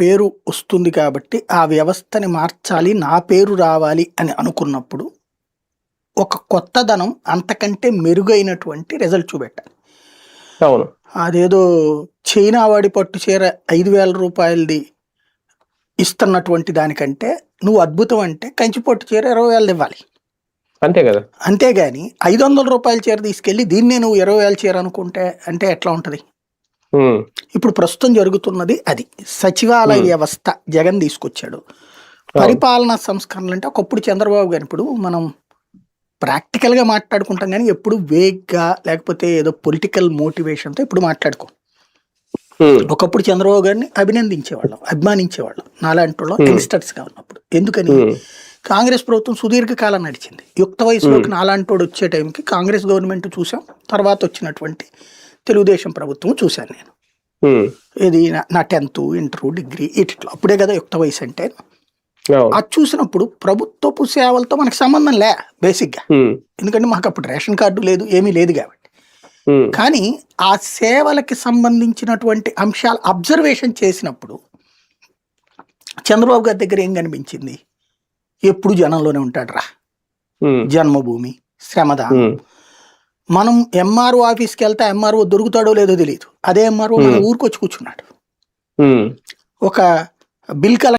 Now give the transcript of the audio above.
పేరు వస్తుంది కాబట్టి ఆ వ్యవస్థని మార్చాలి నా పేరు రావాలి అని అనుకున్నప్పుడు ఒక కొత్తదనం అంతకంటే మెరుగైనటువంటి రిజల్ట్ చూపెట్టాలి. అవును. అదేదో చైనా వాడి పట్టు చీర ఐదు వేల రూపాయలది ఇస్తున్నటువంటి దానికంటే నువ్వు అద్భుతం అంటే కంచి పట్టు చీర ఇరవై వేలది ఇవ్వాలి. అంతే కదా. అంతేగాని ఐదు వందల రూపాయల చీర తీసుకెళ్ళి దీన్నే నువ్వు ఇరవై వేల చీర అనుకుంటే అంటే ఎట్లా ఉంటుంది? ఇప్పుడు ప్రస్తుతం జరుగుతున్నది అది. సచివాలయ వ్యవస్థ జగన్ తీసుకొచ్చాడు. పరిపాలనా సంస్కరణలు అంటే ఒకప్పుడు చంద్రబాబు గారు ఇప్పుడు మనం ప్రాక్టికల్గా మాట్లాడుకుంటాం కానీ ఎప్పుడు వేగ్గా లేకపోతే ఏదో పొలిటికల్ మోటివేషన్తో ఇప్పుడు మాట్లాడుకో. ఒకప్పుడు చంద్రబాబు గారిని అభినందించేవాళ్ళం అభిమానించేవాళ్ళం. నాలాంటి వాళ్ళం యంగ్స్టర్స్గా ఉన్నప్పుడు ఎందుకని కాంగ్రెస్ ప్రభుత్వం సుదీర్ఘకాలం నడిచింది. యుక్త వయసులోకి నాలాంటోడు వచ్చే టైంకి కాంగ్రెస్ గవర్నమెంట్ చూసాం. తర్వాత వచ్చినటువంటి తెలుగుదేశం ప్రభుత్వం చూశాను నేను. ఇది నా- టెన్త్ ఇంటర్ డిగ్రీ ఇట్లా. అప్పుడే కదా యుక్త వయసు అంటే. అది చూసినప్పుడు ప్రభుత్వపు సేవలతో మనకు సంబంధం లే బేసిక్గా ఎందుకంటే మాకు అప్పుడు రేషన్ కార్డు లేదు ఏమీ లేదు కాబట్టి. కానీ ఆ సేవలకి సంబంధించినటువంటి అంశాలు అబ్జర్వేషన్ చేసినప్పుడు చంద్రబాబు గారి దగ్గర ఏం కనిపించింది? ఎప్పుడు జనంలోనే ఉంటాడు రా జన్మభూమి శ్రమదానం. మనం ఎంఆర్ఓ ఆఫీస్కి వెళ్తే ఎంఆర్ఓ దొరుకుతాడో లేదో తెలియదు అదే ఎంఆర్ఓ మన Hmm. ఊరికి వచ్చి కూర్చున్నాడు. ఉమ్, ఒక బిల్ కలెక్ట్